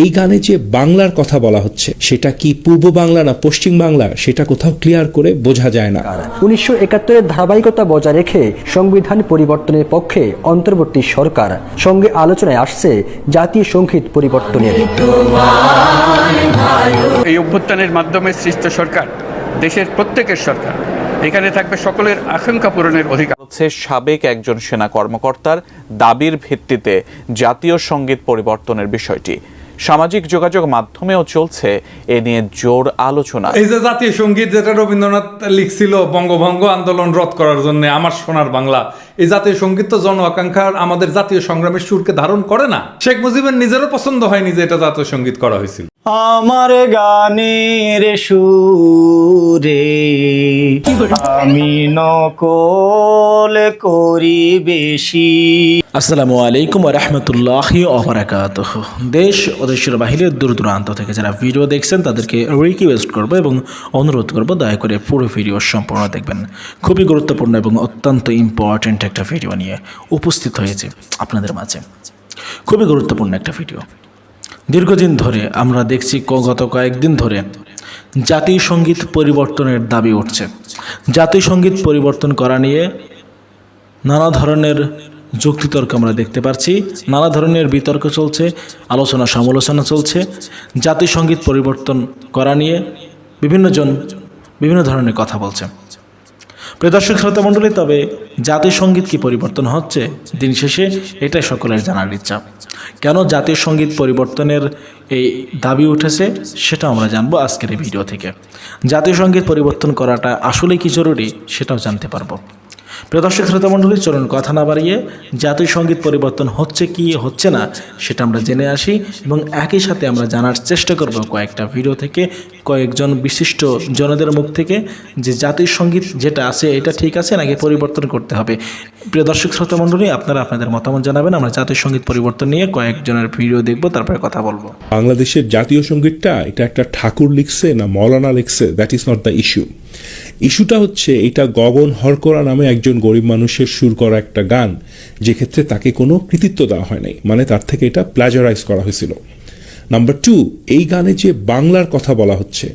এই গানে যে বাংলার কথা বলা হচ্ছে সেটা কি পূর্ব বাংলা না পশ্চিম বাংলা সেটা কোথাও ক্লিয়ার করে বোঝা যায় না। উনিশশো একাত্তরের ধারাবাহিকতা বজায় রেখে সংবিধান পরিবর্তনের পক্ষে অন্তর্বর্তী সরকার সঙ্গে আলোচনায় আসছে জাতীয় সংগীত পরিবর্তনের। এই অভ্যুত্থানের মাধ্যমে সৃষ্ট সরকার দেশের প্রত্যেকের সরকার এখানে থাকবে সকলের আকাঙ্ক্ষা পূরণের অধিকার। হচ্ছে সাবেক একজন সেনা কর্মকর্তার দাবির ভিত্তিতে জাতীয় সংগীত পরিবর্তনের বিষয়টি। সামাজিক যোগাযোগ মাধ্যমেও চলছে এ নিয়ে জোর আলোচনা। এই যে জাতীয় সংগীত যেটা রবীন্দ্রনাথ লিখছিল বঙ্গভঙ্গ আন্দোলন রদ করার জন্য আমার সোনার বাংলা এই জাতীয় সংগীত তো জন আকাঙ্ক্ষার আমাদের জাতীয় সংগ্রামের সুরকে ধারণ করে না। শেখ মুজিবের নিজেরও পছন্দ হয়নি যে এটা জাতীয় সংগীত করা হয়েছিল। আমার গানের সুরে আমি নকল করি বেশি। আসসালামু আলাইকুম রহমতুল্লাহি অবরাকাত দেশ ও দেশের বাহিরের দূর দূরান্ত থেকে যারা ভিডিও দেখছেন তাদেরকে রিকোয়েস্ট করব এবং অনুরোধ করব দয়া করে পুরো ভিডিও সম্পূর্ণ দেখবেন। খুবই গুরুত্বপূর্ণ এবং অত্যন্ত ইম্পর্ট্যান্ট একটা ভিডিও নিয়ে উপস্থিত হয়েছে আপনাদের মাঝে। খুবই গুরুত্বপূর্ণ একটা ভিডিও দীর্ঘদিন ধরে আমরা দেখছি গত কয়েকদিন ধরে জাতীয় সংগীত পরিবর্তনের দাবি উঠছে। জাতীয় সংগীত পরিবর্তন করা নিয়ে নানা ধরনের যুক্তিতর্ক আমরা দেখতে পাচ্ছি, নানা ধরনের বিতর্ক চলছে, আলোচনা সমালোচনা চলছে। জাতীয় সংগীত পরিবর্তন করা নিয়ে বিভিন্নজন বিভিন্ন ধরনের কথা বলছে। প্রিয় দর্শক শ্রোতা মণ্ডলী, তবে জাতীয় সংগীত কি পরিবর্তন হচ্ছে? দিন শেষে এটাই সকলের জানার ইচ্ছা। কেন জাতীয় সংগীত পরিবর্তনের এই দাবি উঠেছে সেটা আমরা জানব আজকের এই ভিডিও থেকে। জাতীয় সংগীত পরিবর্তন করাটা আসলে কি জরুরি সেটাও জানতে পারব। প্রিয় দর্শক, শ্রোতা মণ্ডলী, চলুন কথা না বাড়িয়ে জাতীয় সংগীত পরিবর্তন হচ্ছে কি, হচ্ছে না, সেটা আমরা জেনে আসি এবং একই সাথে আমরা জানার চেষ্টা করব কয়েকটা ভিডিও থেকে, কয়েকজন বিশিষ্ট জনদের মুখ থেকে যে জাতীয় সংগীত যেটা আছে, এটা ঠিক আছে নাকি পরিবর্তন করতে হবে। প্রিয় দর্শক, শ্রোতা মণ্ডলী, আপনারা আপনাদের মতামত জানাবেন, আমরা জাতীয় সংগীত পরিবর্তন নিয়ে কয়েকজনের ভিডিও দেখব, তারপরে কথা বলব। বাংলাদেশের জাতীয় সঙ্গীতটা, এটা একটা ঠাকুর লিখছে না মৌলানা লিখছে that is not the issue ইস্যুটা হচ্ছে, এটা গগন হরকরা নামে একজন গরিব মানুষের সুর করা একটা গান যে ক্ষেত্রে তাকে কোনো কৃতিত্ব দেওয়া হয় নাই। মানে তার থেকে এটা প্লাজারাইজ করা হয়েছিল। নাম্বার টু এই গানে যে বাংলার কথা বলা হচ্ছে,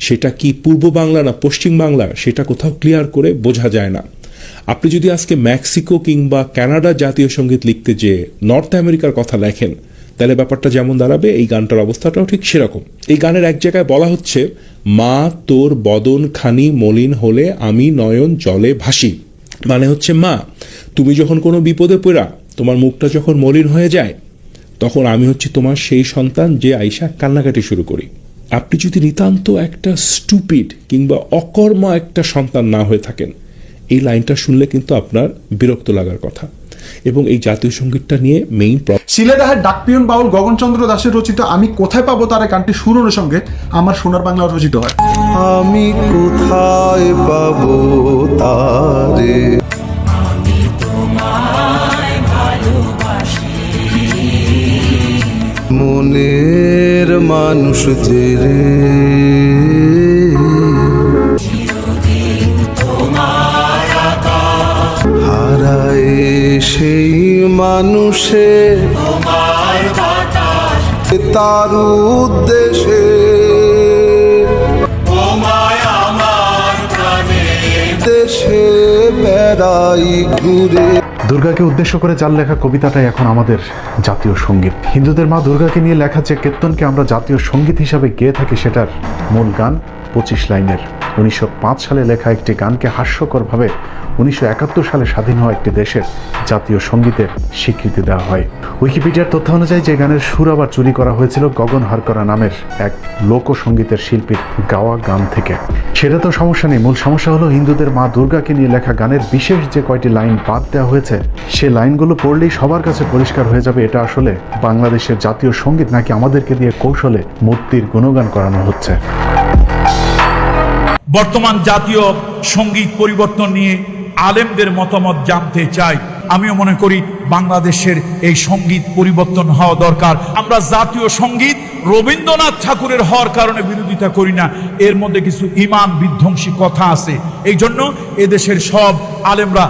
সেটা কি পূর্ব বাংলা না পশ্চিম বাংলা, সেটা কোথাও ক্লিয়ার করে বোঝা যায় না। আপনি যদি আজকে মেক্সিকো কিংবা কানাডা জাতীয় সংগীত লিখতে যে নর্থ আমেরিকার কথা লেখেন তাহলে ব্যাপারটা যেমন দাঁড়াবে, এই গানটার অবস্থাটাও ঠিক সেরকম। এই গানের এক জায়গায় বলা হচ্ছে, মা, তোর বদন খানি মলিন হলে আমি নয়ন জলে ভাসি। মানে হচ্ছে, মা, তুমি যখন কোনো বিপদে পড়া, তোমার মুখটা যখন মলিন হয়ে যায়, তখন আমি হচ্ছি তোমার সেই সন্তান যে আইসা কান্নাকাটি শুরু করি। আপনি যদি নিতান্ত একটা স্টুপিড কিংবা অকর্মা একটা সন্তান না হয়ে থাকেন, এই লাইনটা শুনলে কিন্তু আপনার বিরক্ত লাগার কথা। এবং এই জাতীয় সঙ্গীতটা নিয়ে মেইন শিলেদাহের ডাকপিয়ন বাউল গগনচন্দ্র দাসের রচিত আমি কোথায় পাবো তার গানটি সুরের সঙ্গে আমার সোনার বাংলা রচিত হয়। আমি কোথায় পাবো তারে? মনের মানুষ যে মানুষে। তার উদ্দেশ্যে। দেশে বেড়াই ঘুরে। দুর্গাকে উদ্দেশ্য করে যার লেখা কবিতাটাই এখন আমাদের জাতীয় সংগীত। হিন্দুদের মা দুর্গাকে নিয়ে লেখা যে কীর্তনকে আমরা জাতীয় সংগীত হিসাবে গেয়ে থাকি সেটার মূল গান পঁচিশ লাইনের। উনিশশো পাঁচ সালে লেখা একটি গানকে হাস্যকরভাবে উনিশশো একাত্তর সালে স্বাধীন হওয়া একটি দেশের জাতীয় সঙ্গীতের স্বীকৃতি দেওয়া হয়। উইকিপিডিয়ার তথ্য অনুযায়ী যে গানের সুর আবার চুরি করা হয়েছিল গগন হারকরা নামের এক লোকসঙ্গীতের শিল্পীর গাওয়া গান থেকে। সেটা তো সমস্যা নেই। মূল সমস্যা হলো হিন্দুদের মা দুর্গাকে নিয়ে লেখা গানের বিশেষ যে কয়টি লাইন বাদ দেওয়া হয়েছে, সে লাইনগুলো পড়লেই সবার কাছে পরিষ্কার হয়ে যাবে এটা আসলে বাংলাদেশের জাতীয় সংগীত নাকি আমাদেরকে দিয়ে কৌশলে মূর্তির গুণগান করানো হচ্ছে। বর্তমান জাতীয় সংগীত পরিবর্তন নিয়ে আলেমদের মতামত জানতে চাই। আমিও মনে করি বাংলাদেশের এই সংগীত পরিবর্তন হওয়া দরকার। আমরা জাতীয় সংগীত রবীন্দ্রনাথ ঠাকুরের হওয়ার কারণে বিরোধিতা করি না। এর মধ্যে কিছু ইমান বিধ্বংসী কথা আছে। এই জন্য এদেশের সব আলেমরা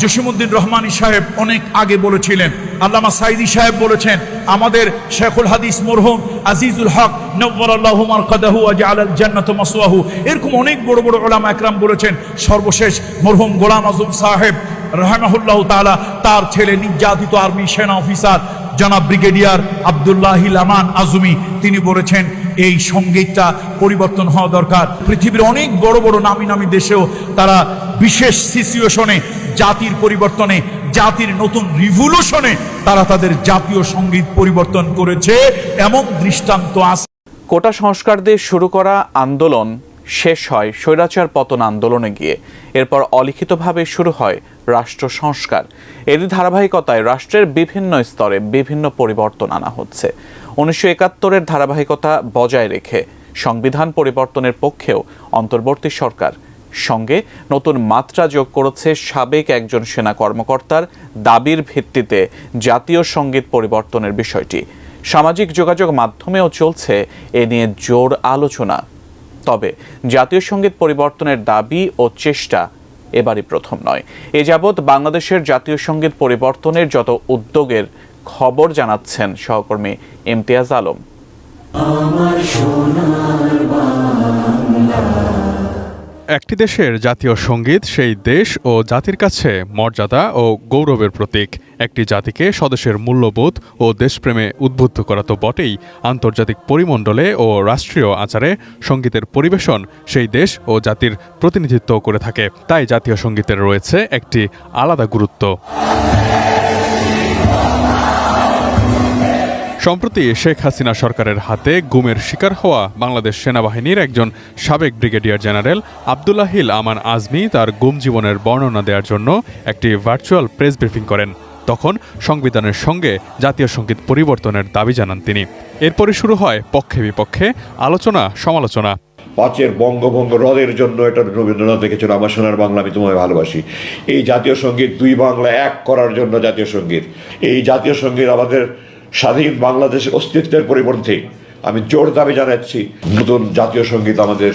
জসিমুদ্দিন রহমানী সাহেব অনেক আগে বলেছিলেন, আল্লামা সাইদি সাহেব বলেছেন, আমাদের শেখুল হাদিস মরহুম আজিজুল হক নব্বরাল্লাহুমার কাদাহু আল জান্নাত মাসওয়াহু, এরকম অনেক বড় বড় ওলামা একরাম বলেছেন, সর্বশেষ মরহুম গোলাম আজম সাহেব রহমাহুল্লাহ তাআলা, তার ছেলে নির্যাতিত আর্মি সেনা অফিসার জনাব ব্রিগেডিয়ার আবদুল্লাহিল আমান আজমি, তিনি বলেছেন, এই সঙ্গীতটা পরিবর্তন হওয়া দরকার। পৃথিবীর অনেক বড় বড় নামি নামি দেশেও তারা বিশেষ সিচুয়েশনে জাতির পরিবর্তনে, জাতির নতুন রিভলিউশনে তারা তাদের জাতীয় সংগীত পরিবর্তন করেছে, এমন দৃষ্টান্ত আছে। কোটা সংস্কার দিয়ে শুরু করা আন্দোলন শেষ হয় স্বৈরাচার পতন আন্দোলনে গিয়ে। এরপর অলিখিতভাবে শুরু হয় রাষ্ট্র সংস্কার। এরই ধারাবাহিকতায় রাষ্ট্রের বিভিন্ন স্তরে বিভিন্ন পরিবর্তন আনা হচ্ছে। উনিশশো একাত্তরের ধারাবাহিকতা বজায় রেখে সংবিধান পরিবর্তনের পক্ষেও অন্তর্বর্তী সরকার সঙ্গে নতুন মাত্রা যোগ করেছে সাবেক একজন সেনা কর্মকর্তার দাবির ভিত্তিতে জাতীয় সংগীত পরিবর্তনের বিষয়টি। সামাজিক যোগাযোগ মাধ্যমেও চলছে এ নিয়ে জোর আলোচনা। তবে জাতীয় সংগীত পরিবর্তনের দাবি ও চেষ্টা এবারই প্রথম নয়। এ যাবৎ বাংলাদেশের জাতীয় সংগীত পরিবর্তনের যত উদ্যোগের খবর জানাচ্ছেন সহকর্মী ইমতিয়াজ আলম। একটি দেশের জাতীয় সংগীত, সেই দেশ ও জাতির কাছে মর্যাদা ও গৌরবের প্রতীক। একটি জাতিকে স্বদেশের মূল্যবোধ ও দেশপ্রেমে উদ্বুদ্ধ করা তো বটেই। আন্তর্জাতিক পরিমণ্ডলে ও রাষ্ট্রীয় আচারে সঙ্গীতের পরিবেশন সেই দেশ ও জাতির প্রতিনিধিত্ব করে থাকে। তাই জাতীয় সঙ্গীতের রয়েছে একটি আলাদা গুরুত্ব। সম্প্রতি শেখ হাসিনা সরকারের হাতে গুমের শিকার হওয়া বাংলাদেশ সেনাবাহিনীর একজন সাবেক ব্রিগেডিয়ার জেনারেল আবদুল্লাহিল আমান আজমি তার গুম জীবনের বর্ণনা দেওয়ার জন্য একটি ভার্চুয়াল প্রেস ব্রিফিং করেন। তখন সংবিধানের সঙ্গে জাতীয় সংগীত পরিবর্তনের দাবি জানান তিনি। এরপরে শুরু হয় পক্ষে বিপক্ষে আলোচনা, সমালোচনা। পাঁচের বঙ্গভঙ্গ হ্রদের জন্য এটা রবীন্দ্রনাথ লিখেছিল আমার সোনার বাংলা আমি তোমায় ভালোবাসি। এই জাতীয় সংগীত দুই বাংলা এক করার জন্য জাতীয় সংগীত। এই জাতীয় সংগীত আমাদের স্বাধীন বাংলাদেশের অস্তিত্বের পরিবর্তে আমি জোর দাবি জানাচ্ছি, নতুন জাতীয় সংগীত আমাদের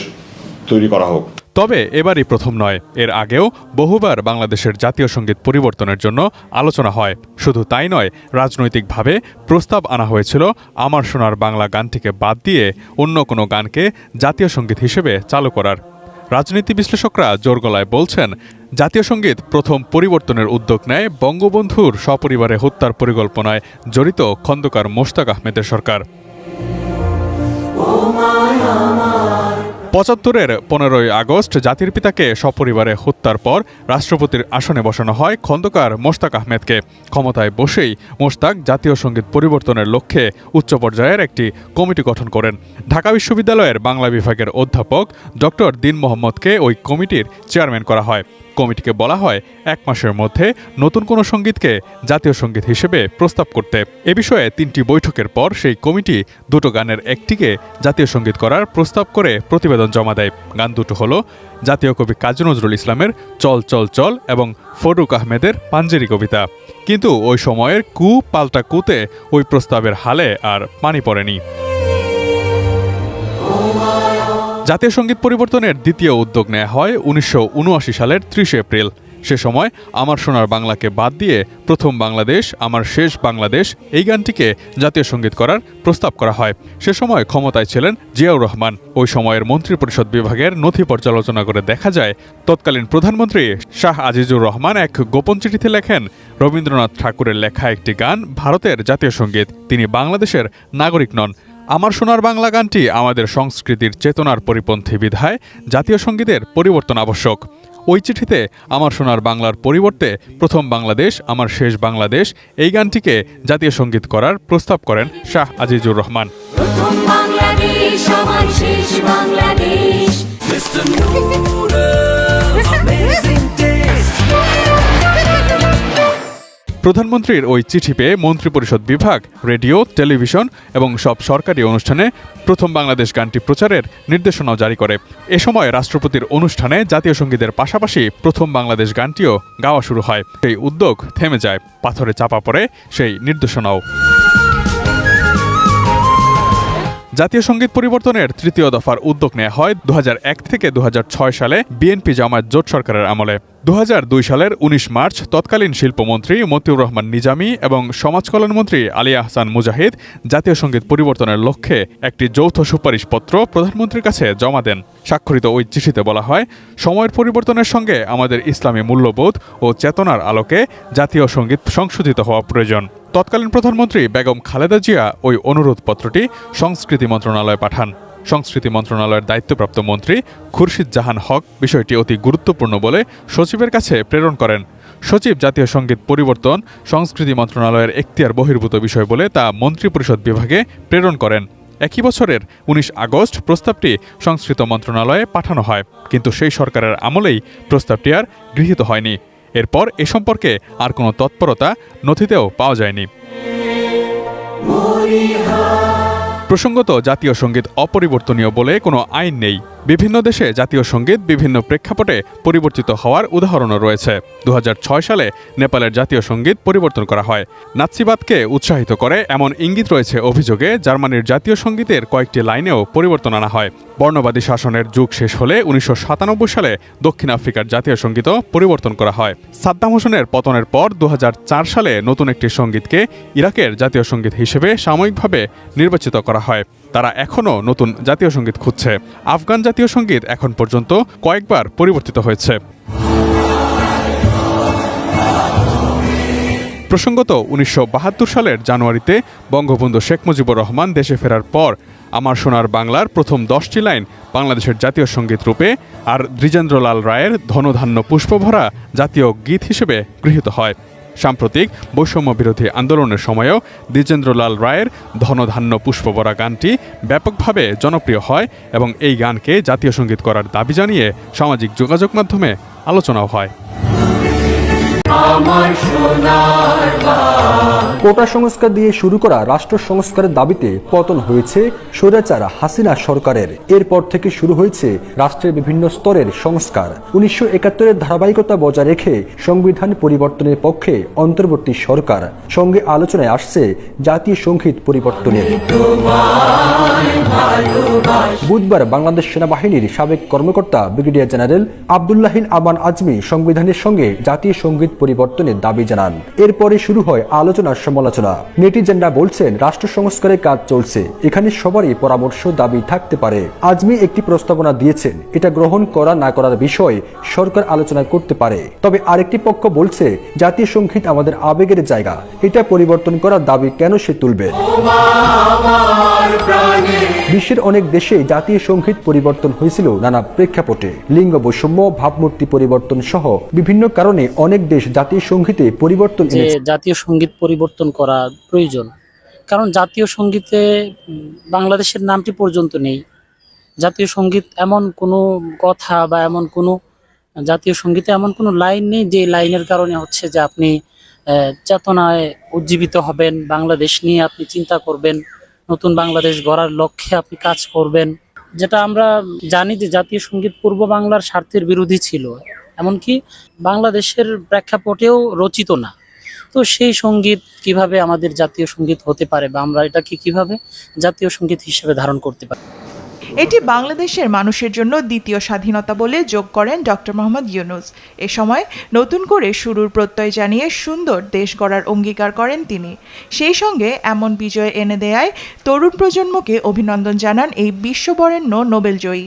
তৈরি করা হোক। তবে এবারই প্রথম নয়, এর আগেও বহুবার বাংলাদেশের জাতীয় সংগীত পরিবর্তনের জন্য আলোচনা হয়। শুধু তাই নয়, রাজনৈতিকভাবে প্রস্তাব আনা হয়েছিল, আমার সোনার বাংলা গানটিকে বাদ দিয়ে অন্য কোনো গানকে জাতীয় সংগীত হিসেবে চালু করার। রাজনীতি বিশ্লেষকরা জোর গলায় বলছেন, জাতীয় সংগীত প্রথম পরিবর্তনের উদ্যোগ নেয় বঙ্গবন্ধুর সপরিবারে হত্যার পরিকল্পনায় জড়িত খন্দকার মোশতাক আহমেদের সরকার। পঁচাত্তরের পনেরোই আগস্ট জাতির পিতাকে সপরিবারে হত্যার পর রাষ্ট্রপতির আসনে বসানো হয় খন্দকার মোশতাক আহমেদকে। ক্ষমতায় বসেই মোশতাক জাতীয় সংগীত পরিবর্তনের লক্ষ্যে উচ্চ পর্যায়ের একটি কমিটি গঠন করেন। ঢাকা বিশ্ববিদ্যালয়ের বাংলা বিভাগের অধ্যাপক ডক্টর দিন মোহাম্মদকে ওই কমিটির চেয়ারম্যান করা হয়। কমিটিকে বলা হয় এক মাসের মধ্যে নতুন কোনো সঙ্গীতকে জাতীয় সংগীত হিসেবে প্রস্তাব করতে। এ বিষয়ে তিনটি বৈঠকের পর সেই কমিটি দুটো গানের একটিকে জাতীয় সংগীত করার প্রস্তাব করে প্রতিবেদন জমা দেয়। গান দুটো হলো জাতীয় কবি কাজী নজরুল ইসলামের চল চল চল এবং ফরুক আহমেদের পাঞ্জেরি কবিতা। কিন্তু ওই সময়ের কু পাল্টা কুতে ওই প্রস্তাবের হালে আর পানি পড়েনি। জাতীয় সংগীত পরিবর্তনের দ্বিতীয় উদ্যোগ নেওয়া হয় উনিশশো উনআশি সালের ত্রিশে এপ্রিল। সে সময় আমার সোনার বাংলাকে বাদ দিয়ে প্রথম বাংলাদেশ, আমার শেষ বাংলাদেশ এই গানটিকে জাতীয় সংগীত করার প্রস্তাব করা হয়। সে সময় ক্ষমতায় ছিলেন জিয়াউর রহমান। ওই সময়ের মন্ত্রিপরিষদ বিভাগের নথি পর্যালোচনা করে দেখা যায়, তৎকালীন প্রধানমন্ত্রী শাহ আজিজুর রহমান এক গোপন চিঠিতে লেখেন, রবীন্দ্রনাথ ঠাকুরের লেখা একটি গান ভারতের জাতীয় সংগীত। তিনি বাংলাদেশের নাগরিক নন। আমার সোনার বাংলা গানটি আমাদের সংস্কৃতির চেতনার পরিপন্থী বিধায় জাতীয় সঙ্গীতের পরিবর্তন আবশ্যক। ওই চিঠিতে আমার সোনার বাংলার পরিবর্তে প্রথম বাংলাদেশ আমার শেষ বাংলাদেশ এই গানটিকে জাতীয় সংগীত করার প্রস্তাব করেন শাহ আজিজুর রহমান। শেষ বাংলাদেশ। প্রধানমন্ত্রীর ওই চিঠি পেয়ে মন্ত্রিপরিষদ বিভাগ, রেডিও, টেলিভিশন এবং সব সরকারি অনুষ্ঠানে প্রথম বাংলাদেশ গানটি প্রচারের নির্দেশনাও জারি করে। এ সময় রাষ্ট্রপতির অনুষ্ঠানে জাতীয় সঙ্গীতের পাশাপাশি প্রথম বাংলাদেশ গানটিও গাওয়া শুরু হয়। সেই উদ্যোগ থেমে যায়। পাথরে চাপা পড়ে সেই নির্দেশনাও। জাতীয় সংগীত পরিবর্তনের তৃতীয় দফার উদ্যোগ নেওয়া হয় দু হাজার এক থেকে দুহাজার ছয় সালে বিএনপি জামায়াত জোট সরকারের আমলে। দু হাজার দুই সালের ১৯ মার্চ তৎকালীন শিল্পমন্ত্রী মতিউর রহমান নিজামী এবং সমাজ কল্যাণমন্ত্রী আলী আহসান মুজাহিদ জাতীয় সংগীত পরিবর্তনের লক্ষ্যে একটি যৌথ সুপারিশপত্র প্রধানমন্ত্রীর কাছে জমা দেন। স্বাক্ষরিত ওই চিঠিতে বলা হয়, সময়ের পরিবর্তনের সঙ্গে আমাদের ইসলামী মূল্যবোধ ও চেতনার আলোকে জাতীয় সংগীত সংশোধিত হওয়া প্রয়োজন। তৎকালীন প্রধানমন্ত্রী বেগম খালেদা জিয়া ওই অনুরোধপত্রটি সংস্কৃতি মন্ত্রণালয়ে পাঠান। সংস্কৃতি মন্ত্রণালয়ের দায়িত্বপ্রাপ্ত মন্ত্রী খুরশিদ জাহান হক বিষয়টি অতি গুরুত্বপূর্ণ বলে সচিবের কাছে প্রেরণ করেন। সচিব জাতীয় সংগীত পরিবর্তন, সংস্কৃতি মন্ত্রণালয়ের এখতিয়ার বহির্ভূত বিষয় বলে তা মন্ত্রিপরিষদ বিভাগে প্রেরণ করেন। একই বছরের ১৯ আগস্ট প্রস্তাবটি সংস্কৃত মন্ত্রণালয়ে পাঠানো হয়, কিন্তু সেই সরকারের আমলেই প্রস্তাবটি আর গৃহীত হয়নি। এরপর এ সম্পর্কে আর কোনো তৎপরতা নথিতেও পাওয়া যায়নি। প্রসঙ্গত জাতীয় সংগীত অপরিবর্তনীয় বলে কোনো আইন নেই। বিভিন্ন দেশে জাতীয় সংগীত বিভিন্ন প্রেক্ষাপটে পরিবর্তিত হওয়ার উদাহরণও রয়েছে। দু হাজার ছয় সালে নেপালের জাতীয় সংগীত পরিবর্তন করা হয়। নাৎসিবাদকে উৎসাহিত করে এমন ইঙ্গিত রয়েছে অভিযোগে জার্মানির জাতীয় সঙ্গীতের কয়েকটি লাইনেও পরিবর্তন আনা হয়। বর্ণবাদী শাসনের যুগ শেষ হলে উনিশশো সাতানব্বই সালে দক্ষিণ আফ্রিকার জাতীয় সঙ্গীতও পরিবর্তন করা হয়। সাদ্দাম হোসেনের পতনের পর দু হাজার চার সালে নতুন একটি সঙ্গীতকে ইরাকের জাতীয় সংগীত হিসেবে সাময়িকভাবে নির্বাচিত করা হয়। তারা এখনও নতুন জাতীয় সংগীত খুঁজছে। আফগান জাতীয় সংগীত এখন পর্যন্ত কয়েকবার পরিবর্তিত হয়েছে। প্রসঙ্গত, উনিশশো বাহাত্তর সালের জানুয়ারিতে বঙ্গবন্ধু শেখ মুজিবুর রহমান দেশে ফেরার পর আমার সোনার বাংলার প্রথম দশটি লাইন বাংলাদেশের জাতীয় সংগীত রূপে আর দ্বিজেন্দ্রলাল রায়ের ধনধান্য পুষ্পভরা জাতীয় গীত হিসেবে গৃহীত হয়। সাম্প্রতিক বৈষম্য বিরোধী আন্দোলনের সময়েও দ্বিজেন্দ্রলাল রায়ের ধনধান্য পুষ্পবরা গানটি ব্যাপকভাবে জনপ্রিয় হয় এবং এই গানকে জাতীয় সংগীত করার দাবি জানিয়ে সামাজিক যোগাযোগ মাধ্যমে আলোচনাও হয়। কোটা সংস্কার দিয়ে শুরু করা রাষ্ট্র সংস্কারের দাবিতে পতন হয়েছে স্বৈরাচার হাসিনা সরকারের। এরপর থেকে শুরু হয়েছে রাষ্ট্রের বিভিন্ন স্তরের সংস্কার। উনিশশো একাত্তরের ধারাবাহিকতা বজায় রেখে সংবিধান পরিবর্তনের পক্ষে অন্তর্বর্তী সরকার। সঙ্গে আলোচনায় আসছে জাতীয় সংগীত পরিবর্তনের। বুধবার বাংলাদেশ সেনাবাহিনীর সাবেক কর্মকর্তা ব্রিগেডিয়ার জেনারেল আবদুল্লাহিন আমান আজমি সংবিধানের সঙ্গে জাতীয় সংগীত পরিবর্তনের দাবি জানান। এরপরে শুরু হয় আলোচনার সমালোচনা। নেটিজেনরা বলছেন, রাষ্ট্র সংস্কারের কাজ চলছে, এখানে সবারই পরামর্শ দাবি থাকতে পারে। আজমি একটি প্রস্তাবনা দিয়েছেন, এটা গ্রহণ করা না করার বিষয় সরকার আলোচনা করতে পারে। তবে আরেকটি পক্ষ বলছে, জাতীয় সংগীত আমাদের আবেগের জায়গা, এটা পরিবর্তন করার দাবি কেন সে তুলবে? বিশ্বের অনেক দেশে জাতীয় সংগীত পরিবর্তন হয়েছিল নানা প্রেক্ষাপটে। লিঙ্গ বৈষম্য, ভাবমূর্তি পরিবর্তন সহ বিভিন্ন কারণে অনেক দেশ জাতীয় সঙ্গীতে পরিবর্তন যে জাতীয় সংগীত পরিবর্তন করা প্রয়োজন। কারণ জাতীয় সঙ্গীতে বাংলাদেশের নামটি পর্যন্ত নেই। জাতীয় সংগীত এমন কোনো কথা বা এমন কোনো জাতীয় সঙ্গীতে এমন কোনো লাইন নেই যে লাইনের কারণে হচ্ছে যে আপনি চেতনায় উজ্জীবিত হবেন বাংলাদেশ নিয়ে আপনি চিন্তা করবেন নতুন বাংলাদেশ গড়ার লক্ষ্যে আপনি কাজ করবেন। যেটা আমরা জানি যে জাতীয় সংগীত পূর্ব বাংলার স্বার্থের বিরোধী ছিল। এমনকি বাংলাদেশের প্রেক্ষাপটেও রচিত না। তো সেই সংগীত কীভাবে আমাদের জাতীয় সংগীত হতে পারে বা আমরা এটাকে কীভাবে জাতীয় সংগীত হিসেবে ধারণ করতে পারি? এটি বাংলাদেশের মানুষের জন্য দ্বিতীয় স্বাধীনতা বলে যোগ করেন ডক্টর মোহাম্মদ ইউনুস। এ সময় নতুন করে শুরুর প্রত্যয় জানিয়ে সুন্দর দেশ গড়ার অঙ্গীকার করেন তিনি। সেই সঙ্গে এমন বিজয় এনে দেয়ায় তরুণ প্রজন্মকে অভিনন্দন জানান এই বিশ্ববরেণ্য নোবেলজয়ী।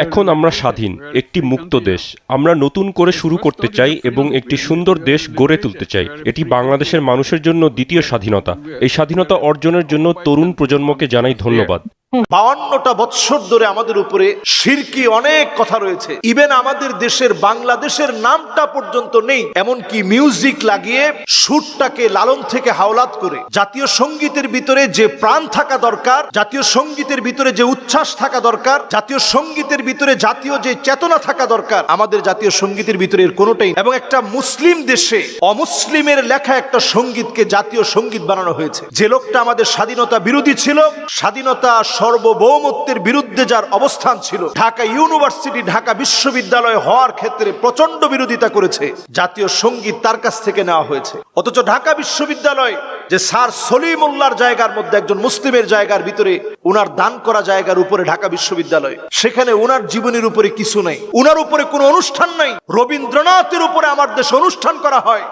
এখন আমরা স্বাধীন একটি মুক্ত দেশ। আমরা নতুন করে শুরু করতে চাই এবং একটি সুন্দর দেশ গড়ে তুলতে চাই। এটি বাংলাদেশের মানুষের জন্য দ্বিতীয় স্বাধীনতা। এই স্বাধীনতা অর্জনের জন্য তরুণ প্রজন্মকে জানাই ধন্যবাদ। বাউান্নটা বৎসর ধরে আমাদের উপরে সিরকি অনেক কথা রয়েছে। ইভেন আমাদের দেশের বাংলাদেশের নামটা পর্যন্ত নেই, এমনকি মিউজিক লাগিয়ে সুরটাকে লালন থেকে হাওলাত করে। জাতীয় সঙ্গীতের ভিতরে যে প্রাণ থাকা দরকার, জাতীয় সঙ্গীতের ভিতরে যে উচ্ছ্বাস থাকা দরকার, জাতীয় সঙ্গীতের ভিতরে জাতীয় যে চেতনা থাকা দরকার, আমাদের জাতীয় সঙ্গীতের ভিতরে কোনোটাই এবং একটা মুসলিম দেশে অমুসলিমের লেখা একটা সঙ্গীতকে জাতীয় সংগীত বানানো হয়েছে। যে লোকটা আমাদের স্বাধীনতা বিরোধী ছিল, স্বাধীনতা সার্বভৌমত্বের বিরুদ্ধে যার অবস্থান ছিল, ঢাকা ইউনিভার্সিটি, ঢাকা বিশ্ববিদ্যালয় হওয়ার ক্ষেত্রে প্রচণ্ড বিরোধিতা করেছে, জাতীয় সংগীত তার কাছ থেকে নেওয়া হয়েছে। অথচ ঢাকা বিশ্ববিদ্যালয়, যে স্যার সলিমুল্লাহর জায়গার মধ্যে একজন মুসলিমের জায়গার ভিতরে উনার দান করা জায়গার উপরে ঢাকা বিশ্ববিদ্যালয়, সেখানে উনার জীবনের উপরে কিছু নেই। উনার উপরে কোনো অনুষ্ঠান নাই। রবীন্দ্রনাথের উপরে আমার দেশে অনুষ্ঠান করা হয়।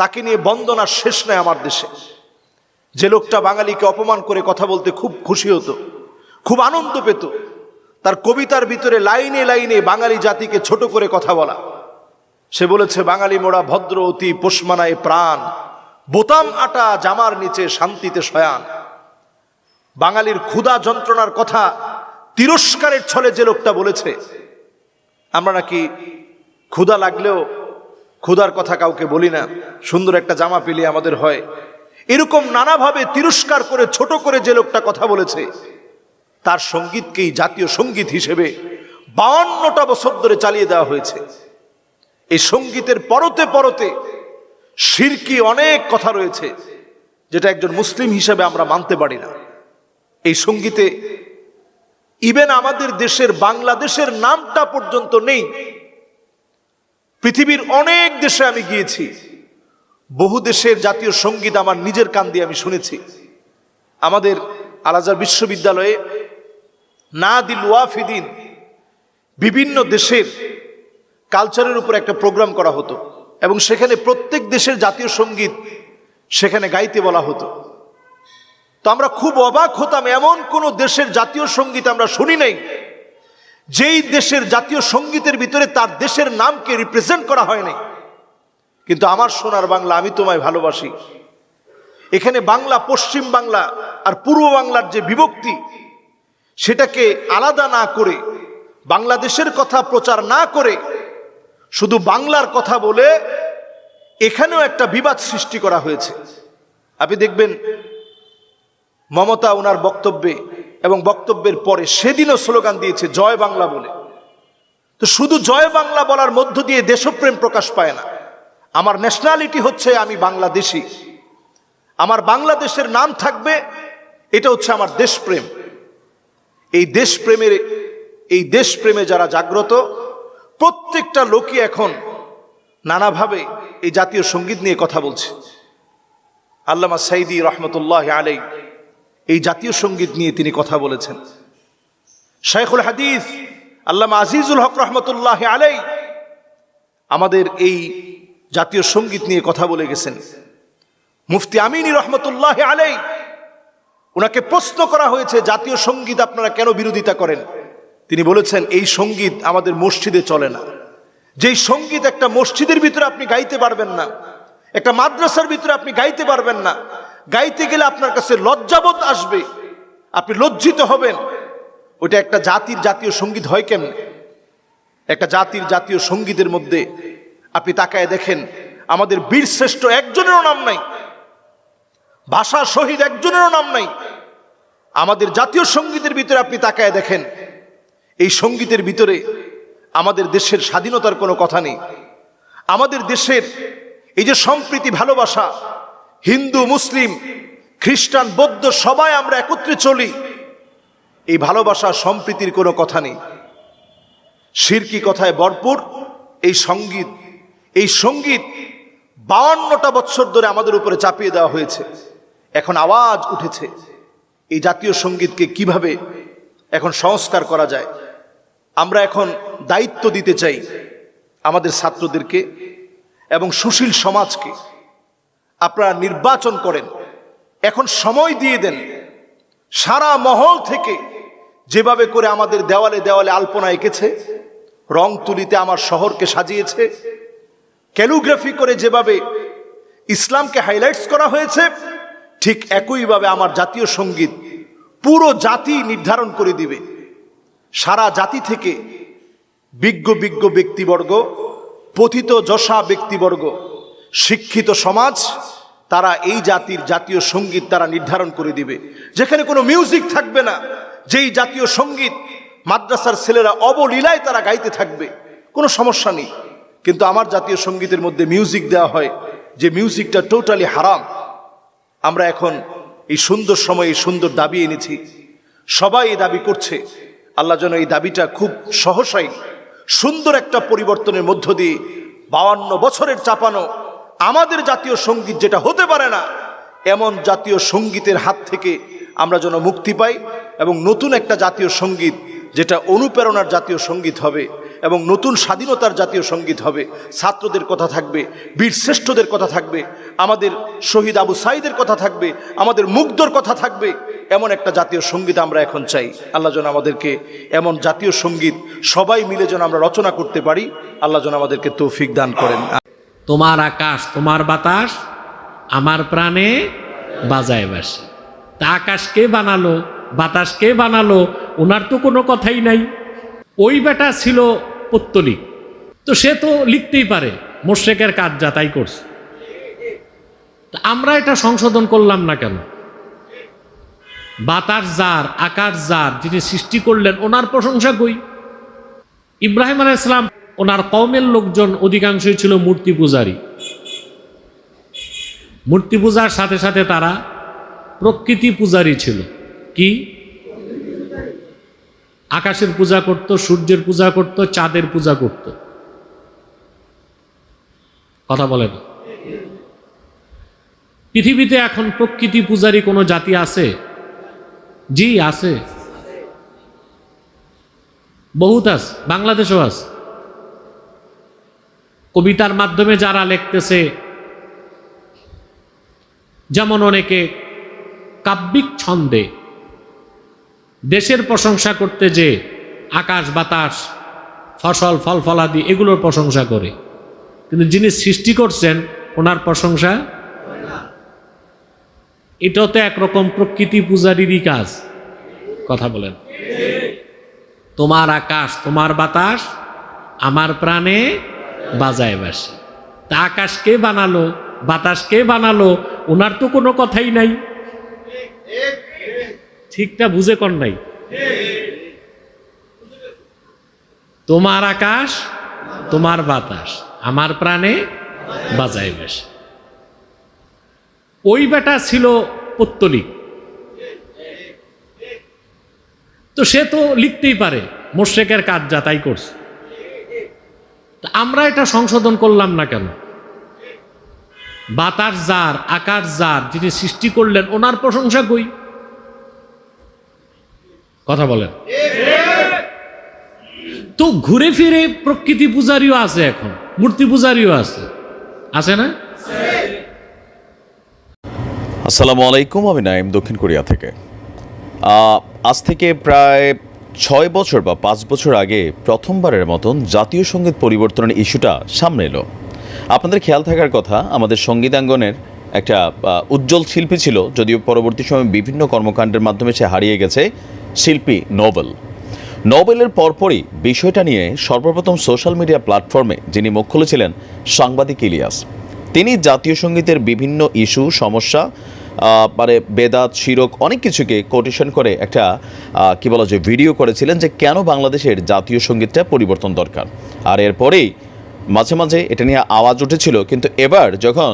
তাকে নিয়ে বন্দনার শেষ নেই আমার দেশে। যে লোকটা বাঙালিকে অপমান করে কথা বলতে খুব খুশি হতো, খুব আনন্দ পেত। তার কবিতার ভিতরে লাইনে লাইনে বাঙালি জাতিকে ছোট করে কথা বলা। সে বলেছে, বাঙালি মোড়া ভদ্র অতি পোষমানায় প্রাণ। বোতাম আটা জামার নিচে শান্তিতে শয়ান। বাঙালির ক্ষুধা যন্ত্রণার কথা তিরস্কারের ছলে যে লোকটা বলেছে, আমরা নাকি ক্ষুধা লাগলেও ক্ষুধার কথা কাউকে বলি না। সুন্দর একটা জামা পেলে আমাদের হয়। এরকম নানাভাবে তিরস্কার করে, ছোট করে যে লোকটা কথা বলেছে, তার সঙ্গীতকেই জাতীয় সংগীত হিসেবে বাউন্নটা বছর ধরে চালিয়ে দেওয়া হয়েছে। এই সঙ্গীতের পরতে পরতে শিরকি অনেক কথা রয়েছে, যেটা একজন মুসলিম হিসেবে আমরা মানতে পারি না। এই সঙ্গীতে ইভেন আমাদের দেশের বাংলাদেশের নামটা পর্যন্ত নেই। পৃথিবীর অনেক দেশে আমি গিয়েছি। বহু দেশের জাতীয় সংগীত আমার নিজের কান দিয়ে আমি শুনেছি। আমাদের আলাজার বিশ্ববিদ্যালয়ে না দিল ওয়াফিদিন বিভিন্ন দেশের কালচারের উপর একটা প্রোগ্রাম করা হতো এবং সেখানে প্রত্যেক দেশের জাতীয় সংগীত সেখানে গাইতে বলা হতো। তো আমরা খুব অবাক হতাম, এমন কোন দেশের জাতীয় সংগীত আমরা শুনি নাই, যেই দেশের জাতীয় সঙ্গীতের ভিতরে তার দেশের নামকে রিপ্রেজেন্ট করা হয় নাই। কিন্তু আমার সোনার বাংলা আমি তোমায় ভালোবাসি। এখানে বাংলা, পশ্চিম বাংলা আর পূর্ব বাংলার যে বিভক্তি, সেটাকে আলাদা না করে, বাংলাদেশের কথা প্রচার না করে, শুধু বাংলার কথা বলে এখানেও একটা বিবাদ সৃষ্টি করা হয়েছে। আপনি দেখবেন, মমতা ওনার বক্তব্যে এবং বক্তব্যের পরে সেদিনও স্লোগান দিয়েছে, জয় বাংলা বলে। তো শুধু জয় বাংলা বলার মধ্য দিয়ে দেশপ্রেম প্রকাশ পায় না। আমার ন্যাশনালিটি হচ্ছে আমি বাংলাদেশি। আমার বাংলাদেশের নাম থাকবে, এটা হচ্ছে আমার দেশপ্রেম। এই দেশপ্রেমের, এই দেশপ্রেমে যারা জাগ্রত, প্রত্যেকটা লোকই এখন নানাভাবে এই জাতীয় সংগীত নিয়ে কথা বলছে। আল্লামা সাইদি রহমতুল্লাহ আলাই এই জাতীয় সংগীত নিয়ে তিনি কথা বলেছেন। শাইখুল হাদিস, আল্লামা আজিজুল হক রহমতুল্লাহ আলাই আমাদের এই জাতীয় সংগীত নিয়ে কথা বলে গেছেন। মুফতি আমিনী রহমতুল্লাহ আলাই ওনাকে প্রশ্ন করা হয়েছে, জাতীয় সংগীত আপনারা কেন বিরোধিতা করেন? তিনি বলেছেন, এই সংগীত আমাদের মসজিদে চলে না। যেই সংগীত একটা মসজিদের ভিতরে আপনি গাইতে পারবেন না, একটা মাদ্রাসার ভিতরে আপনি গাইতে পারবেন না, গাইতে গেলে আপনার কাছে লজ্জাবোধ আসবে, আপনি লজ্জিত হবেন। ওটা একটা জাতির জাতীয় সংগীত হয় কেমন? একটা জাতির জাতীয় সঙ্গীতের মধ্যে আপনি তাকায় দেখেন, আমাদের বীর শ্রেষ্ঠ একজনেরও নাম নাই। ভাষা শহীদ একজনেরও নাম নাই। আমাদের জাতীয় সঙ্গীতের ভিতরে আপনি তাকায় দেখেন, এই সঙ্গীতের ভিতরে আমাদের দেশের স্বাধীনতার কোনো কথা নেই। আমাদের দেশের এই যে সম্প্রীতি, ভালোবাসা, হিন্দু, মুসলিম, খ্রিস্টান, বৌদ্ধ, সবাই আমরা একত্রে চলি, এই ভালোবাসা, সম্প্রীতির কোনো কথা নেই। শিরকি কথায় ভরপুর এই সংগীত এই সংগীত বাউান্নটা বছর ধরে আমাদের উপরে চাপিয়ে দেওয়া হয়েছে। এখন আওয়াজ উঠেছে। এই জাতীয় সঙ্গীতকে কীভাবে এখন সংস্কার করা যায়? আমরা এখন দায়িত্ব দিতে চাই আমাদের ছাত্রদেরকে এবং সুশীল সমাজকে। আপনারা নির্বাচন করেন। এখন সময় দিয়ে দেন। সারা মহল থেকে যেভাবে করে আমাদের দেওয়ালে দেওয়ালে আলপনা এঁকেছে, রং তুলিতে আমার শহরকে সাজিয়েছে ক্যালুগ্রাফি করে যেভাবে ইসলামকে হাইলাইটস করা হয়েছে, ঠিক একইভাবে আমার জাতীয় সংগীত পুরো জাতি নির্ধারণ করে দিবে। সারা জাতি থেকে বিজ্ঞ বিজ্ঞ ব্যক্তিবর্গ, পথিত যশা ব্যক্তিবর্গ, শিক্ষিত সমাজ, তারা এই জাতির জাতীয় সংগীত তারা নির্ধারণ করে দিবে। যেখানে কোনো মিউজিক থাকবে না, যেই জাতীয় সংগীত মাদ্রাসার ছেলেরা অবলীলায় তারা গাইতে থাকবে, কোনো সমস্যা নেই। কিন্তু আমার জাতীয় সঙ্গীতের মধ্যে মিউজিক দেওয়া হয়, যে মিউজিকটা টোটালি হারাম। আমরা এখন এই সুন্দর সময়ে সুন্দর দাবি এনেছি। সবাই এই দাবি করছে, আল্লাহ যেন এই দাবিটা খুব সহসাই সুন্দর একটা পরিবর্তনের মধ্য দিয়ে বাউান্ন বছরের চাপানো আমাদের জাতীয় সংগীত যেটা হতে পারে না, এমন জাতীয় সঙ্গীতের হাত থেকে আমরা যেন মুক্তি পাই এবং নতুন একটা জাতীয় সংগীত যেটা অনুপ্রেরণার জাতীয় সংগীত হবে এবং নতুন স্বাধীনতার জাতীয় সংগীত হবে। ছাত্রদের কথা থাকবে, বীর শ্রেষ্ঠদের কথা থাকবে, আমাদের শহীদ আবু সাইদের কথা থাকবে, আমাদের মুগ্ধর কথা থাকবে, এমন একটা জাতীয় সংগীত আমরা এখন চাই। আল্লাহ যেন আমাদেরকে এমন জাতীয় সংগীত সবাই মিলে যেন আমরা রচনা করতে পারি, আল্লাহ যেন আমাদেরকে তৌফিক দান করেন। তোমার আকাশ, তোমার বাতাস, আমার প্রাণে বাজায় বাসে। তা আকাশ কে বানালো, বাতাস কে বানালো ওনার তো কোনো কথাই নাই। ওই বেটা ছিল পত্তলিক তো সে তো লিখতেই পারে মোশেকের কাজ যা তাই করছে। আমরা এটা সংশোধন করলাম না কেন? বাতাস যার আকাশ যার যিনি সৃষ্টি করলেন, ওনার প্রশংসা কই? ইব্রাহিম আলাহ ইসলাম ওনার কওমের লোকজন অধিকাংশই ছিল মূর্তি পূজারী। মূর্তি পূজার সাথে সাথে তারা প্রকৃতি পূজারী ছিল। কি? আকাশের পূজা করত, সূর্যের পূজা করত, চাঁদের পূজা করত। কথা বলেন। পৃথিবীতে এখন প্রকৃতি পূজারী কোনো জাতি আছে? জি, আছে। বহুত আছে, বাংলাদেশও আছে। কবিতার মাধ্যমে যারা লিখতেছে, যেমন অনেকে কাব্যিক ছন্দে দেশের প্রশংসা করতে যে আকাশ, বাতাস, ফসল ফল ফলাদি এগুলোর প্রশংসা করে। কিন্তু যিনি সৃষ্টি করছেন, ওনার প্রশংসা এটাও তো একরকম প্রকৃতি পূজারীরই কাজ, কথা বলেন। তোমার আকাশ, তোমার বাতাস, আমার প্রাণে বাজায় বাসে। তা আকাশ কে বানালো, বাতাস কে বানালো, ওনার তো কোনো কথাই নাই। ঠিকটা বুঝে কর নাই। তোমার আকাশ, তোমার বাতাস, আমার প্রাণে বাজায় বেশ। ওই বেটা ছিল পত্তলিক তো সে তো লিখতেই পারে মোশেকের কাজ যা তাই করছে। আমরা এটা সংশোধন করলাম না কেন? বাতাস যার, আকাশ যার, যিনি সৃষ্টি করলেন, ওনার প্রশংসা কই? কথা বলেন। তো ঘুরে ফিরে প্রকৃতি পূজারীও আছে এখন, মূর্তি পূজারীও আছে। আছে না? আসসালামু আলাইকুম, আমি নাইম দক্ষিণ কোরিয়া থেকে। আজ থেকে প্রায় ছয় বছর বা পাঁচ বছর আগে প্রথমবারের মতন জাতীয় সংগীত পরিবর্তনের ইস্যুটা সামনে এলো। আপনাদের খেয়াল থাকার কথা, আমাদের সঙ্গীতাঙ্গনের একটা উজ্জ্বল শিল্পী ছিল, যদিও পরবর্তী সময়ে বিভিন্ন কর্মকাণ্ডের মাধ্যমে সে হারিয়ে গেছে। শিল্পী নোবেল। নোবেলের পরপরই বিষয়টা নিয়ে সর্বপ্রথম সোশ্যাল মিডিয়া প্ল্যাটফর্মে যিনি মুখ খুলেছিলেন, সাংবাদিক ইলিয়াস। তিনি জাতীয় সঙ্গীতের বিভিন্ন ইস্যু, সমস্যা মানে বেদাত, শিরক, অনেক কিছুকে কোটেশন করে একটা কি বলা যায়, ভিডিও করেছিলেন যে কেন বাংলাদেশের জাতীয় সঙ্গীতটা পরিবর্তন দরকার। আর এরপরেই মাঝে মাঝে এটা নিয়ে আওয়াজ উঠেছিল, কিন্তু এবার যখন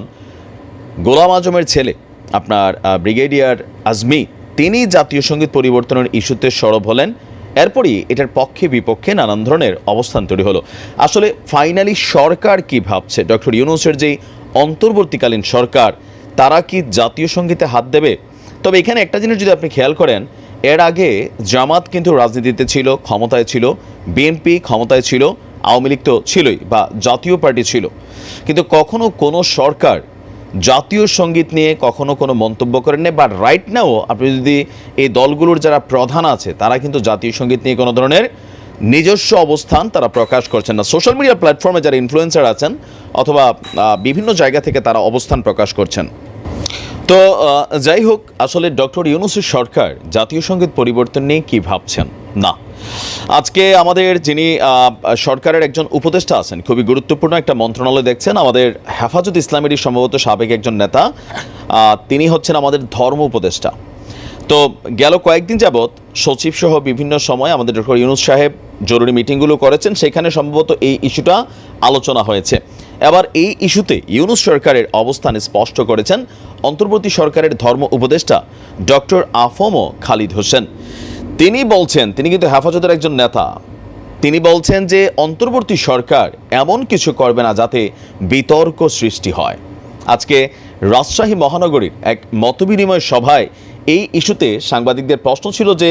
গোলাম আজমের ছেলে, আপনার ব্রিগেডিয়ার আজমি তিনি জাতীয় সংগীত পরিবর্তনের ইস্যুতে সরব হলেন। এরপরই এটার পক্ষে বিপক্ষে নানান ধরনের অবস্থান তৈরি হলো। আসলে ফাইনালি সরকার কি ভাবছে? ডক্টর ইউনুসের যেই অন্তর্বর্তীকালীন সরকার, তারা কি জাতীয় সঙ্গীতে হাত দেবে? তবে এখানে একটা জিনিস যদি আপনি খেয়াল করেন, এর আগে জামাত কিন্তু রাজনীতিতে ছিল, ক্ষমতায় ছিল, বিএনপি ক্ষমতায় ছিল, আওয়ামী লীগ তো ছিলই বা জাতীয় পার্টি ছিল। কিন্তু কখনো কোনো সরকার জাতীয় সংগীত নিয়ে কখনো কোনো মন্তব্য করেন না বাট রাইট নাও আপনি যদি এই দলগুলোর যারা প্রধান আছে, তারা কিন্তু জাতীয় সংগীত নিয়ে কোনো ধরনের নিজস্ব অবস্থান তারা প্রকাশ করছেন না। সোশ্যাল মিডিয়া প্ল্যাটফর্মে যারা ইনফ্লুয়েন্সার আছেন অথবা বিভিন্ন জায়গা থেকে তারা অবস্থান প্রকাশ করছেন। তো যাই হোক, আসলে ডক্টর ইউনুসের সরকার জাতীয় সংগীত পরিবর্তন নিয়ে কী ভাবছেন? না। আজকে আমাদের যিনি সরকারের একজন উপদেষ্টা আছেন, খুবই গুরুত্বপূর্ণ একটা মন্ত্রণালয় দেখছেন, আমাদের হেফাজত ইসলামেরই সম্ভবত সাবেক একজন নেতা তিনি হচ্ছেন আমাদের ধর্ম উপদেষ্টা। তো গেল কয়েকদিন যাবৎ সচিব সহ বিভিন্ন সময় আমাদের ডক্টর ইউনুস সাহেব জরুরি মিটিংগুলো করেছেন, সেখানে সম্ভবত এই ইস্যুটা আলোচনা হয়েছে। এবার এই ইস্যুতে ইউনুস সরকারের অবস্থান স্পষ্ট করেছেন অন্তর্বর্তী সরকারের ধর্ম উপদেষ্টা ডক্টর আফমো খালিদ হোসেন। তিনি বলছেন, তিনি কিন্তু হেফাজতের একজন নেতা, তিনি বলছেন যে অন্তর্বর্তী সরকার এমন কিছু করবে না যাতে বিতর্ক সৃষ্টি হয়। আজকে রাজশাহী মহানগরীর এক মতবিনিময় সভায় এই ইস্যুতে সাংবাদিকদের প্রশ্ন ছিল যে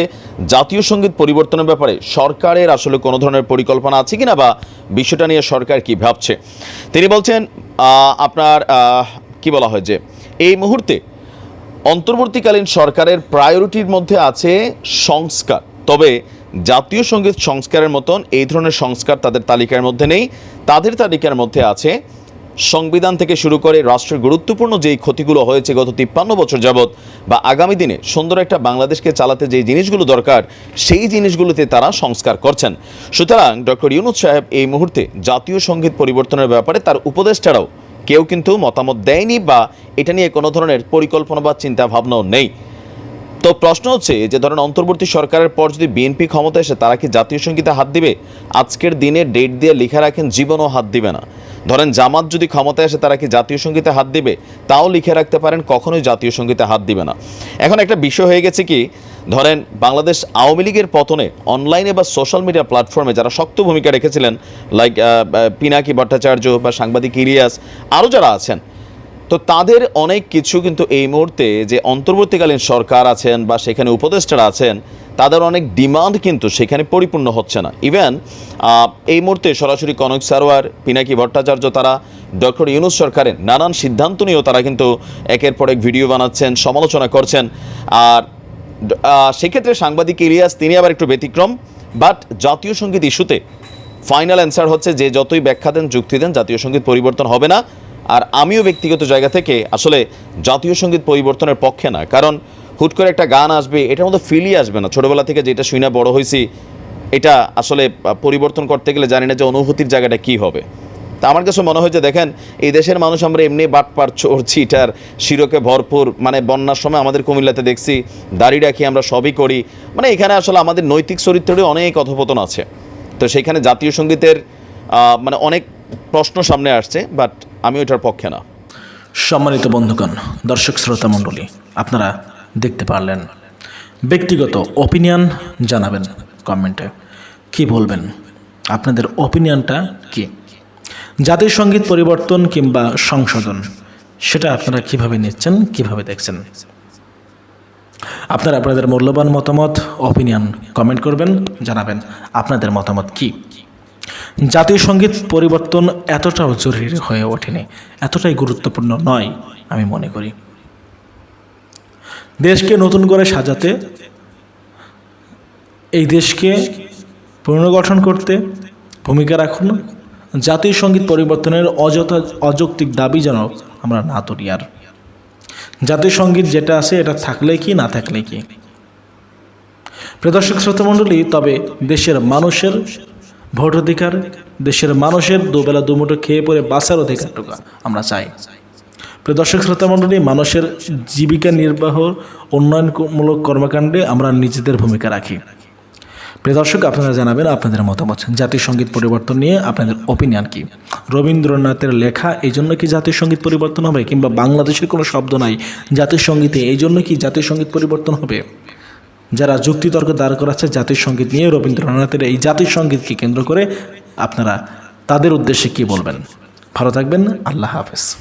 জাতীয় সংগীত পরিবর্তনের ব্যাপারে সরকারের আসলে কোনো ধরনের পরিকল্পনা আছে কিনা বা বিষয়টা নিয়ে সরকার কি ভাবছে? তিনি বলছেন আপনার কি বলা হয় যে এই মুহূর্তে অন্তর্বর্তীকালীন সরকারের প্রায়োরিটির মধ্যে আছে সংস্কার। তবে জাতীয় সংগীত সংস্কারের মতন এই ধরনের সংস্কার তাদের তালিকার মধ্যে নেই। তাদের তালিকার মধ্যে আছে সংবিধান থেকে শুরু করে রাষ্ট্রের গুরুত্বপূর্ণ যেই ক্ষতিগুলো হয়েছে গত তিপ্পান্ন বছর যাবৎ বা আগামী দিনে সুন্দর একটা বাংলাদেশকে চালাতে যে জিনিসগুলো দরকার, সেই জিনিসগুলোতে তারা সংস্কার করছেন। সুতরাং ডক্টর ইউনুস সাহেব এই মুহূর্তে জাতীয় সংগীত পরিবর্তনের ব্যাপারে তার উপদেষ্টারাও কেউ কিন্তু মতামত দেয়নি বা এটা নিয়ে কোনো ধরনের পরিকল্পনা বা চিন্তা ভাবনাও নেই। তো প্রশ্ন হচ্ছে যে ধরেন অন্তর্বর্তী সরকারের পর যদি বিএনপি ক্ষমতা এসে তারা কি জাতীয় সঙ্গীতে হাত দিবে? আজকের দিনে ডেট দিয়ে লিখে রাখেন, জীবনও হাত দিবে না। ধরেন জামাত যদি ক্ষমতায় আসে, তারা কি জাতীয় সঙ্গীতে হাত দিবে? তাও লিখে রাখতে পারেন, কখনোই জাতীয় সঙ্গীতে হাত দিবে না। এখন একটা বিষয় হয়ে গেছে কি, ধরেন বাংলাদেশ আওয়ামী লীগের পতনে অনলাইনে বা সোশ্যাল মিডিয়া প্ল্যাটফর্মে যারা শক্ত ভূমিকা রেখেছিলেন, লাইক পিনাকি ভট্টাচার্য বা সাংবাদিক ইলিয়াস, আরও যারা আছেন তো তাদের অনেক কিছু কিন্তু এই মুহূর্তে যে অন্তর্বর্তীকালীন সরকার আছেন বা সেখানে উপদেষ্টারা আছেন, তাদের অনেক ডিমান্ড কিন্তু সেখানে পরিপূর্ণ হচ্ছে না। ইভেন এই মুহূর্তে সরাসরি কনক সারোয়ার, পিনাকি ভট্টাচার্য তারা, ডক্টর ইউনুস সরকারের নানান সিদ্ধান্ত নিয়েও তারা কিন্তু একের পর এক ভিডিও বানাচ্ছেন, সমালোচনা করছেন। আর সেক্ষেত্রে সাংবাদিক ইলিয়াস, তিনি আবার একটু ব্যতিক্রম। বাট জাতীয় সংগীত ইস্যুতে ফাইনাল অ্যান্সার হচ্ছে যে যতই ব্যাখ্যা দেন, যুক্তি দেন, জাতীয় সংগীত পরিবর্তন হবে না। আর আমিও ব্যক্তিগত জায়গা থেকে আসলে জাতীয় সংগীত পরিবর্তনের পক্ষে না। কারণ হুট করে একটা গান আসবে, এটার মধ্যে ফিলই আসবে না। ছোটোবেলা থেকে যেটা শুনে বড় হয়েছি এটা আসলে পরিবর্তন করতে গেলে জানি না যে অনুভূতির জায়গাটা কি হবে। তা আমার কাছে মনে হয় যে দেখেন, এই দেশের মানুষ আমরা এমনি বাটপার, চোর চিটার শিরকে ভরপুর মানে বন্যার সময় আমাদের কুমিল্লাতে দেখছি, দাড়ি রাখি আমরা সবই করি। মানে এখানে আসলে আমাদের নৈতিক চরিত্রেরও অনেক অধপতন আছে। তো সেখানে জাতীয় সঙ্গীতের মানে অনেক প্রশ্ন সামনে আসছে বাট আমি ওইটার পক্ষে না। সম্মানিত বন্ধুগণ, দর্শক শ্রোতা মণ্ডলী, আপনারা দেখতে পারলেন। ব্যক্তিগত ওপিনিয়ন জানাবেন কমেন্টে কি বলবেন? আপনাদের ওপিনিয়নটা কি? জাতীয় সংগীত পরিবর্তন কিংবা সংশোধন, সেটা আপনারা কীভাবে নিচ্ছেন, কীভাবে দেখছেন? আপনারা আপনাদের মূল্যবান মতামত ওপিনিয়ন কমেন্ট করবেন, জানাবেন আপনাদের মতামত কি? জাতীয় সংগীত পরিবর্তন এতটাও জরুরি হয়ে ওঠেনি, এতটাই গুরুত্বপূর্ণ নয়, আমি মনে করি। দেশকে নতুন করে সাজাতে, এই দেশকে পুনর্গঠন করতে ভূমিকা রাখুন, জাতীয় সংগীত পরিবর্তনের অযথা, অযৌক্তিক দাবি যেন আমরা না তুলি আর। জাতীয় সংগীত যেটা আছে এটা থাকলে কি, না থাকলে কি? প্রদর্শক শ্রোতমণ্ডলী, তবে দেশের মানুষের ভোট অধিকার দেশের মানুষের দুবেলা দুমুঠো খেয়ে পরে বাঁচার অধিকারটুকু আমরা চাই। প্রদর্শক শ্রোতামণ্ডলী মানুষের জীবিকা নির্বাহ উন্নয়নমূলক কর্মকাণ্ডে আমরা নিজেদের ভূমিকা রাখি। প্রিয় দর্শক আপনারা জানাবেন আপনাদের মতামত। জাতীয় সংগীত পরিবর্তন নিয়ে আপনাদের ওপিনিয়ন কি? রবীন্দ্রনাথের লেখা এই জন্য কি জাতীয় সংগীত পরিবর্তন হবে? কিংবা বাংলাদেশের কোনো শব্দ নাই জাতীয় সঙ্গীতে এই জন্য কি জাতীয় সংগীত পরিবর্তন হবে? যারা যুক্তিতর্ক দাঁড় করাচ্ছে জাতির সংগীত নিয়ে রবীন্দ্রনাথের এই জাতির সঙ্গীতকে কেন্দ্র করে আপনারা তাদের উদ্দেশ্যে কি বলবেন? ভালো থাকবেন, আল্লাহ হাফেজ।